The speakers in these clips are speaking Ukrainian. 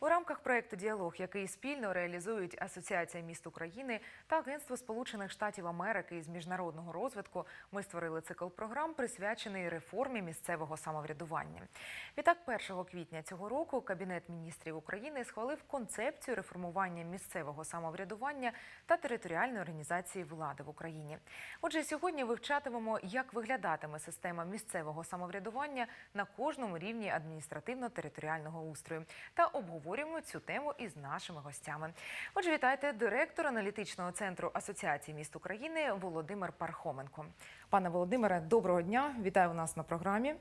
У рамках проекту Діалог, який спільно реалізують Асоціація міст України та Агентство Сполучених Штатів Америки із міжнародного розвитку, ми створили цикл програм, присвячений реформі місцевого самоврядування. Відтак, 1 квітня цього року Кабінет міністрів України схвалив концепцію реформування місцевого самоврядування та територіальної організації влади в Україні. Отже, сьогодні вивчатимемо, як виглядатиме система місцевого самоврядування на кожному рівні адміністративно-територіального устрою та обговорюємо цю тему із нашими гостями. Отже, вітайте директор аналітичного центру Асоціації міст України Володимир Пархоменко. Пане Володимире, доброго дня! Вітаю у нас на програмі.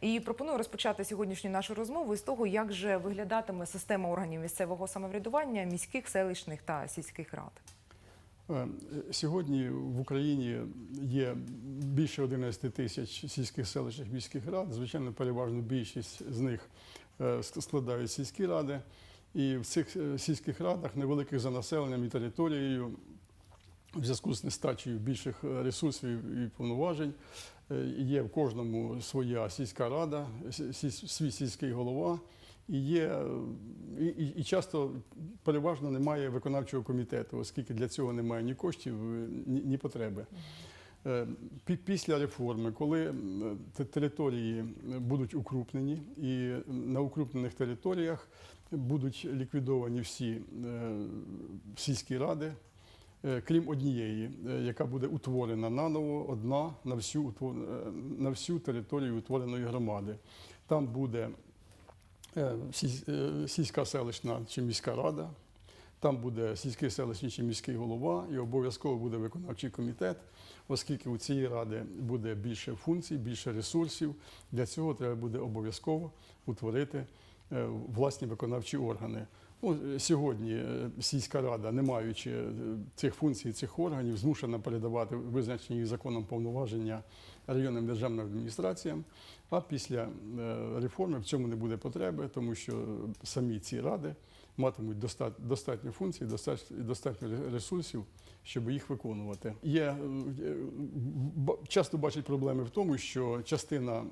І пропоную розпочати сьогоднішню нашу розмову з того, як же виглядатиме система органів місцевого самоврядування міських, селищних та сільських рад. Е, Сьогодні в Україні є більше 11 тисяч сільських селищних міських рад. Звичайно, переважно більшість з них складають сільські ради. І в цих е, сільських радах, невеликих за населенням і територією, в зв'язку з нестачею більших е, ресурсів і повноважень, е, є в кожному своя сільська рада, свій сільський голова. І є е, і, і, часто переважно немає виконавчого комітету, оскільки для цього немає ні коштів, е, ні, ні потреби. Е, пі- Після реформи, коли території будуть укрупнені, і на укрупнених територіях будуть ліквідовані всі е, сільські ради, е, крім однієї, яка буде утворена наново, одна на всю, на всю територію утвореної громади. Там буде сіль- сільська селищна чи міська рада, там буде сільський селищний чи міський голова, і обов'язково буде виконавчий комітет, оскільки у цієї ради буде більше функцій, більше ресурсів. Для цього треба буде обов'язково утворити е, власні виконавчі органи. Ну, е, сьогодні е, сільська рада, не маючи цих функцій, цих органів, змушена передавати визначені законом повноваження районним державним адміністраціям. А після е, реформи в цьому не буде потреби, тому що самі ці ради матимуть доста- достатньо функцій, достатньо, ресурсів, щоб їх виконувати. Є е, часто бачать проблеми в тому, що частина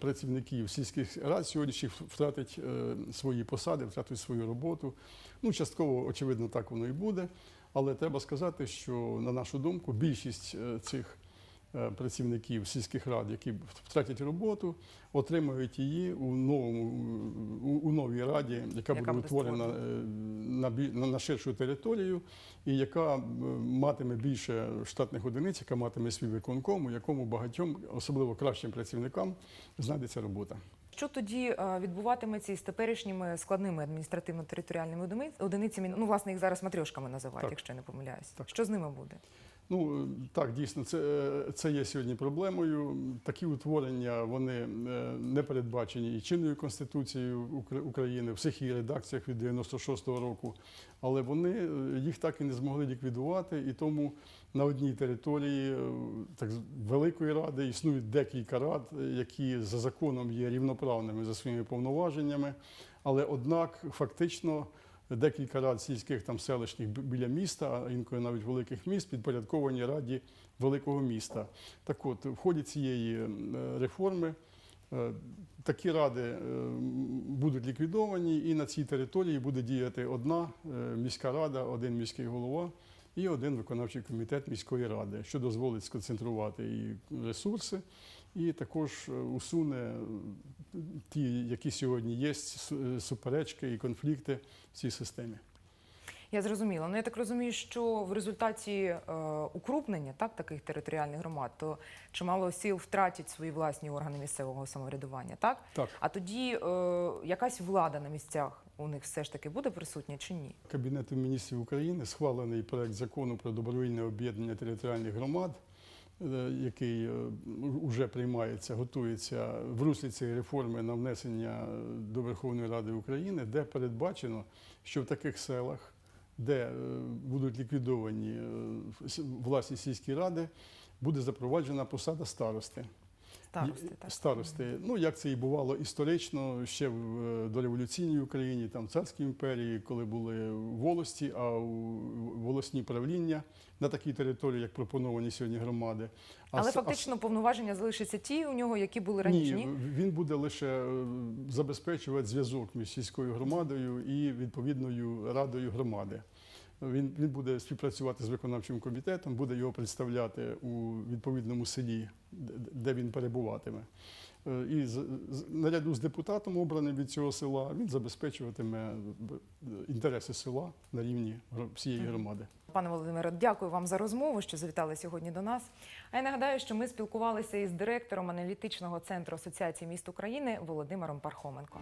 працівників сільських рад сьогоднішніх втратить е, свої посади, втратить свою роботу. Ну, частково, очевидно, так воно і буде. Але треба сказати, що на нашу думку, більшість цих працівників сільських рад, які втратять роботу, отримають її у новому у, у новій раді, яка, Яка буде утворена е, на, на, на ширшу територію, і яка е, матиме більше штатних одиниць, яка матиме свій виконком, у якому багатьом, особливо кращим працівникам, знайдеться робота. Що тоді е, відбуватиметься із теперішніми складними адміністративно-територіальними одини- одиницями? Ну, власне, їх зараз матрьошками називають, Так. якщо я не помиляюсь. Так. Що з ними буде? Ну так, дійсно, це, це є сьогодні проблемою. Такі утворення вони е, не передбачені і чинною конституцією України, в всіх її редакціях від 96-го року, але вони е, їх так і не змогли ліквідувати, і тому на одній території е, так великої ради існують декілька рад, які за законом є рівноправними за своїми повноваженнями, але однак фактично декілька рад сільських там селищних біля міста, а інколи навіть великих міст, підпорядковані раді великого міста. Так от, в ході цієї реформи е, такі ради е, будуть ліквідовані, і на цій території буде діяти одна е, міська рада, один міський голова. І один виконавчий комітет міської ради, що дозволить сконцентрувати і ресурси, і також е, усуне е, ті, які сьогодні є е, суперечки і конфлікти в цій системі. Я зрозуміла. Ну я так розумію, що в результаті е, укрупнення так таких територіальних громад, то чимало сіл втратять свої власні органи місцевого самоврядування, так? Так. А тоді е, якась влада на місцях у них все ж таки буде присутня чи ні? Кабінетом міністрів України схвалений проект закону про добровільне об'єднання територіальних громад, який вже приймається, готується в руслі цієї реформи на внесення до Верховної Ради України, де передбачено, що в таких селах, де е, будуть ліквідовані е, власні сільські ради, буде запроваджена посада старости. Старости, так? Старости. Ну, як це і бувало історично, ще в е, дореволюційній Україні, там в царській імперії, коли були волості, а волосні правління на такій території, як пропоновані сьогодні громади. А Але с- а фактично повноваження залишаться ті у нього, які були раніше. Ні, він буде лише е, забезпечувати зв'язок між сільською громадою і відповідною радою громади. Він, він буде співпрацювати з виконавчим комітетом, буде його представляти у відповідному селі, де- він перебуватиме. Е, І з, з- наряду з депутатом, обраним від цього села, він забезпечуватиме інтереси села на рівні всієї громади. Пане Володимире, дякую вам за розмову, що завітали сьогодні до нас. А я нагадаю, що ми спілкувалися із директором аналітичного центру Асоціації міст України Володимиром Пархоменко.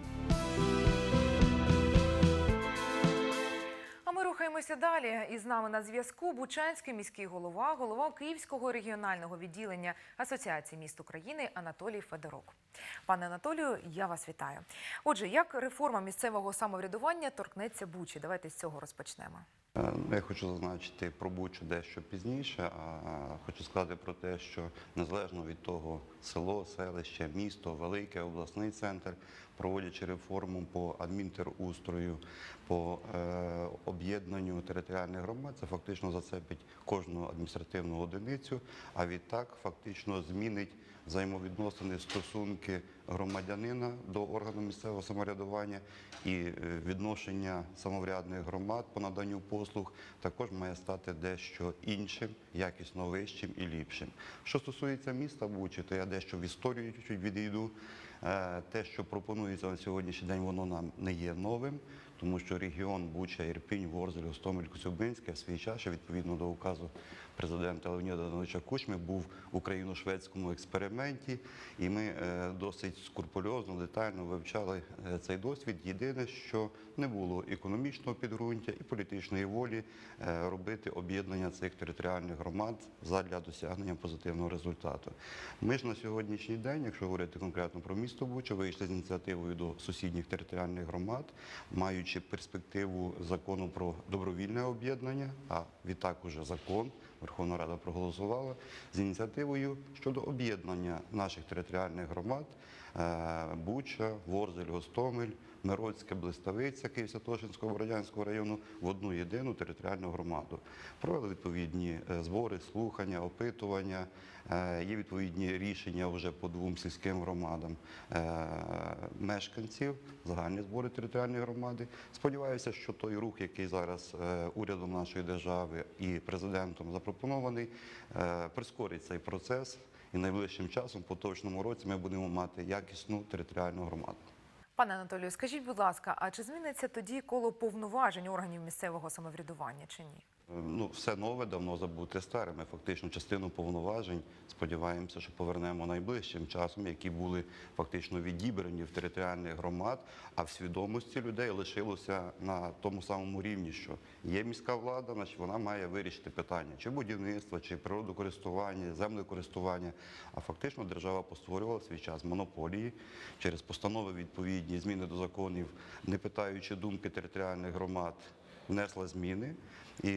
Рухаємося далі. І з нами на зв'язку Бучанський міський голова, голова Київського регіонального відділення Асоціації міст України Анатолій Федорук. Пане Анатолію, я вас вітаю. Отже, як реформа місцевого самоврядування торкнеться Бучі? Давайте з цього розпочнемо. Е, ну, Я хочу зазначити про Бучу дещо пізніше, а хочу сказати про те, що незалежно від того, село, селище, місто, велике, обласний центр, проводячи реформу по адмінтерустрою, по е, об'єднанню територіальних громад, це фактично зацепить кожну адміністративну одиницю, а відтак фактично змінить взаємовідносини, стосунки громадянина до органу місцевого самоврядування і е, відношення самоврядних громад по наданню послуг також має стати дещо іншим, якісно вищим і ліпшим. Що стосується міста Бучі, то я дещо в історію чуть відійду. Е, Те, що пропонується на сьогоднішній день, воно нам не є новим, тому що регіон Буча, Ірпінь, Ворзель, Гостомель, Коцюбинське в свій час, відповідно до указу президента Леоніда Даниловича Кучми, був в україно-шведському експерименті, і ми е, досить скрупульозно, детально вивчали е, цей досвід. Єдине, що не було економічного підґрунтя і політичної волі е, робити об'єднання цих територіальних громад задля досягнення позитивного результату. Ми ж на сьогоднішній день, якщо говорити конкретно про місто Буча, вийшли з ініціативою до сусідніх територіальних громад, маючи перспективу закону про добровільне об'єднання, а відтак уже закон. Верховна Рада проголосувала з ініціативою щодо об'єднання наших територіальних громад е, Буча, Ворзель, Гостомель, Мироцьке, Блиставиця Києво-Святошинського Бородянського району в одну єдину територіальну громаду. Провели відповідні е, збори, слухання, опитування. Е, Є відповідні рішення вже по двом сільським громадам е, мешканців, загальні збори територіальної громади. Сподіваюся, що той рух, який зараз урядом нашої держави і президентом запропонований, прискорить цей процес. І найближчим часом, в поточному році, ми будемо мати якісну територіальну громаду. Пане Анатолію, скажіть, будь ласка, а чи зміниться тоді коло повноважень органів місцевого самоврядування чи ні? Ну, все нове давно забути старе. Ми фактично частину повноважень сподіваємося, що повернемо найближчим часом, які були фактично відібрані в територіальних громад, а в свідомості людей лишилося на тому самому рівні, що є міська влада, значить вона має вирішити питання чи будівництва, чи природокористування, землекористування. А фактично держава постворювала свій час монополії через постанови відповідні, зміни до законів, не питаючи думки територіальних громад внесла зміни, і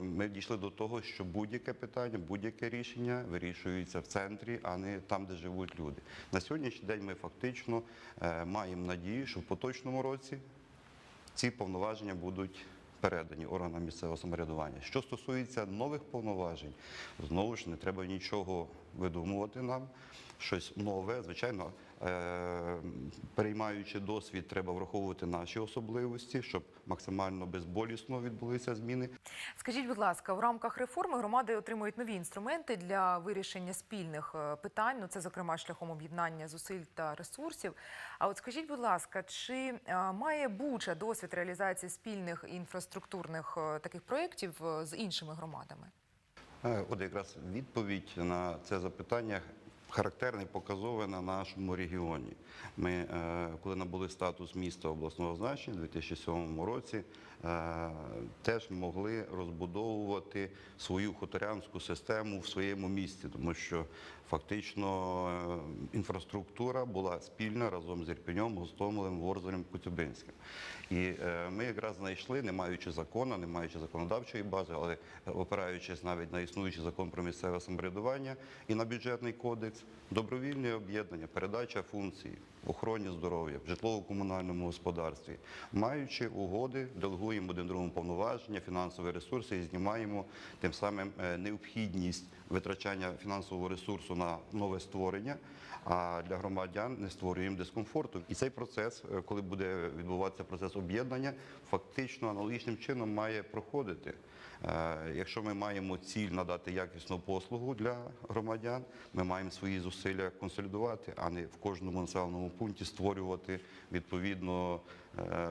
ми дійшли до того, що будь-яке питання, будь-яке рішення вирішується в центрі, а не там, де живуть люди. На сьогоднішній день ми фактично е, маємо надію, що в поточному році ці повноваження будуть передані органам місцевого самоврядування. Що стосується нових повноважень, знову ж не треба нічого видумувати нам. Щось нове, звичайно, переймаючи досвід, треба враховувати наші особливості, щоб максимально безболісно відбулися зміни. Скажіть, будь ласка, в рамках реформи громади отримують нові інструменти для вирішення спільних е, питань. Ну це зокрема шляхом об'єднання зусиль та ресурсів. А от скажіть, будь ласка, чи е, має Буча досвід реалізації спільних інфраструктурних е, таких проєктів е, з іншими громадами? Е, От якраз відповідь на це запитання характерне показове на нашому регіоні. Ми, е, коли набули статус міста обласного значення у 2007 році, теж могли розбудовувати свою хуторянську систему в своєму місті, тому що фактично е, інфраструктура була спільна разом з Ірпенем, Гостомелем, Ворзелем, Коцюбинським. І е, ми якраз знайшли, не маючи закону, не маючи законодавчої бази, але опираючись навіть на існуючий закон про місцеве самоврядування і на бюджетний кодекс, добровільні об'єднання, передача функцій охороні здоров'я, в житлово-комунальному господарстві. Маючи угоди, делегуємо один другому повноваження, фінансові ресурси і знімаємо тим самим е, необхідність витрачання фінансового ресурсу на нове створення, а для громадян не створюємо дискомфорту. І цей процес, е, коли буде відбуватися процес об'єднання, фактично аналогічним чином має проходити. Е, Якщо ми маємо ціль надати якісну послугу для громадян, ми маємо свої зусилля консолідувати, а не в кожному населеному пункті створювати відповідно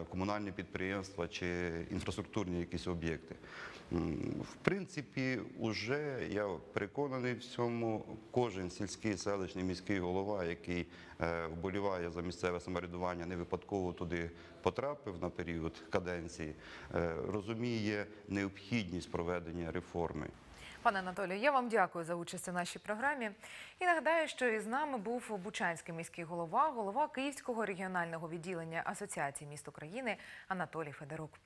комунальні підприємства чи інфраструктурні якісь об'єкти. В принципі, уже я переконаний в цьому. Кожен сільський селищний міський голова, який е, вболіває за місцеве самоврядування, не випадково туди потрапив на період каденції, е, розуміє необхідність проведення реформи. Пане Анатолію, я вам дякую за участь у нашій програмі. І нагадаю, що із нами був Бучанський міський голова, голова Київського регіонального відділення Асоціації міст України Анатолій Федорук.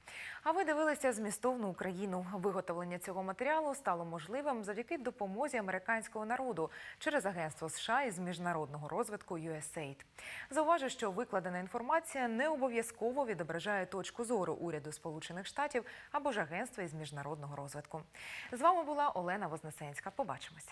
А ви дивилися змістовну Україну. Виготовлення цього матеріалу стало можливим завдяки допомозі американського народу через агентство США із міжнародного розвитку USAID. Зауважу, що викладена інформація не обов'язково відображає точку зору уряду Сполучених Штатів або ж агентства із міжнародного розвитку. З вами була Олена Вознесенська. Побачимося.